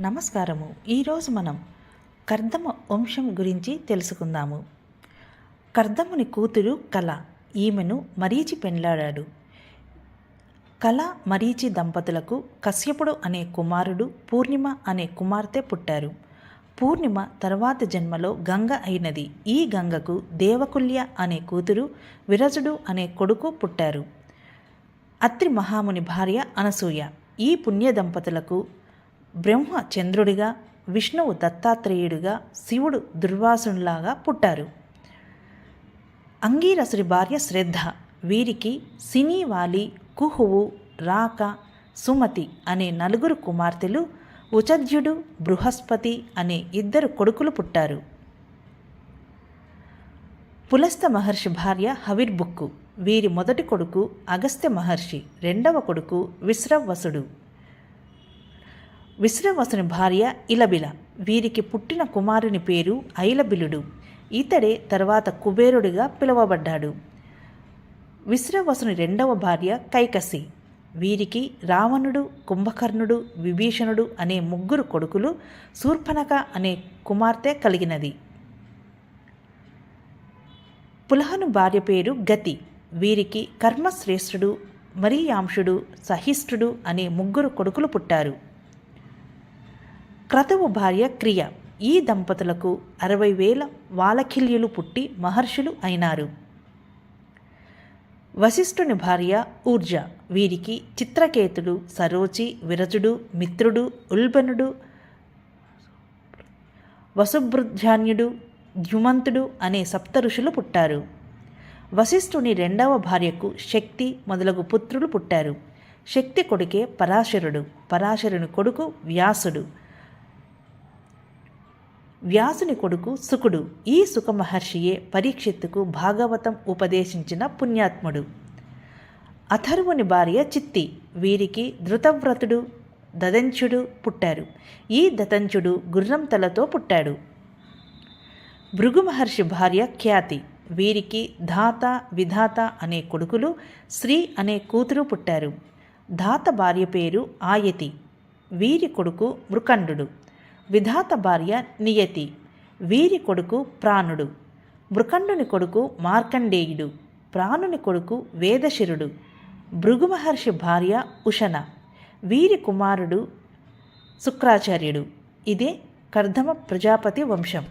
నమస్కారము. ఈరోజు మనం కర్దమ వంశం గురించి తెలుసుకుందాము. కర్దముని కూతురు కళ. ఈమెను మరీచి పెండ్లాడాడు. కళ మరీచి దంపతులకు కశ్యపుడు అనే కుమారుడు పూర్ణిమ అనే కుమార్తె పుట్టారు. పూర్ణిమ తర్వాత జన్మలో గంగ అయినది. ఈ గంగకు దేవకుల్య అనే కూతురు విరజుడు అనే కొడుకు పుట్టారు. అత్రి మహాముని భార్య అనసూయ. ఈ పుణ్య దంపతులకు బ్రహ్మ చంద్రుడిగా విష్ణువు దత్తాత్రేయుడిగా శివుడు దుర్వాసునిలాగా పుట్టారు. అంగీరసుడి భార్య శ్రద్ధ. వీరికి సినీవాలి కుహువు రాక సుమతి అనే నలుగురు కుమార్తెలు ఉచధ్యుడు బృహస్పతి అనే ఇద్దరు కొడుకులు పుట్టారు. పులస్త మహర్షి భార్య హవిర్బుక్కు వీరి మొదటి కొడుకు అగస్త్య మహర్షి రెండవ కొడుకు విశ్రవసుడు విశ్రవసుని భార్య ఇలబిల. వీరికి పుట్టిన కుమారుని పేరు ఐలబిలుడు. ఇతడే తర్వాత కుబేరుడిగా పిలువబడ్డాడు. విశ్రవసుని రెండవ భార్య కైకసి. వీరికి రావణుడు కుంభకర్ణుడు విభీషణుడు అనే ముగ్గురు కొడుకులు శూర్పణక అనే కుమార్తె కలిగినది. పులహను భార్య పేరు గతి. వీరికి కర్మశ్రేష్ఠుడు మరియాంశుడు సహిష్ఠుడు అనే ముగ్గురు కొడుకులు పుట్టారు. క్రతువు భార్య క్రియ. ఈ దంపతులకు అరవై వేల వాలఖిల్యులు పుట్టి మహర్షులు అయినారు. వశిష్ఠుని భార్య ఊర్జ. వీరికి చిత్రకేతుడు సరోచి విరజుడు మిత్రుడు ఉల్బనుడు వసుభృధ్యాన్యుడు ద్యుమంతుడు అనే సప్త ఋషులు పుట్టారు. వశిష్ఠుని రెండవ భార్యకు శక్తి మొదలగు పుత్రులు పుట్టారు. శక్తి కొడుకే పరాశరుడు. పరాశరుని కొడుకు వ్యాసుడు. వ్యాసుని కొడుకు సుకుడు ఈ సుఖమహర్షియే పరీక్షిత్తుకు భాగవతం ఉపదేశించిన పుణ్యాత్ముడు. అథర్వుని భార్య చిత్తి వీరికి ధృతవ్రతుడు దదంచుడు పుట్టారు. ఈ దతంచుడు గుర్రం తలతో పుట్టాడు. భృగు మహర్షి భార్య ఖ్యాతి వీరికి ధాత విధాత అనే కొడుకులు శ్రీ అనే కూతురు పుట్టారు. ధాత భార్య పేరు ఆయతి వీరి కొడుకు మృకండు విధాత భార్య నియతి. వీరి కొడుకు ప్రాణుడు. మృకండుని కొడుకు మార్కండేయుడు. ప్రాణుని కొడుకు వేదశిరుడు. భృగుమహర్షి భార్య ఉషణ. వీరి కుమారుడు శుక్రాచార్యుడు. ఇదే కర్ధమ ప్రజాపతి వంశం.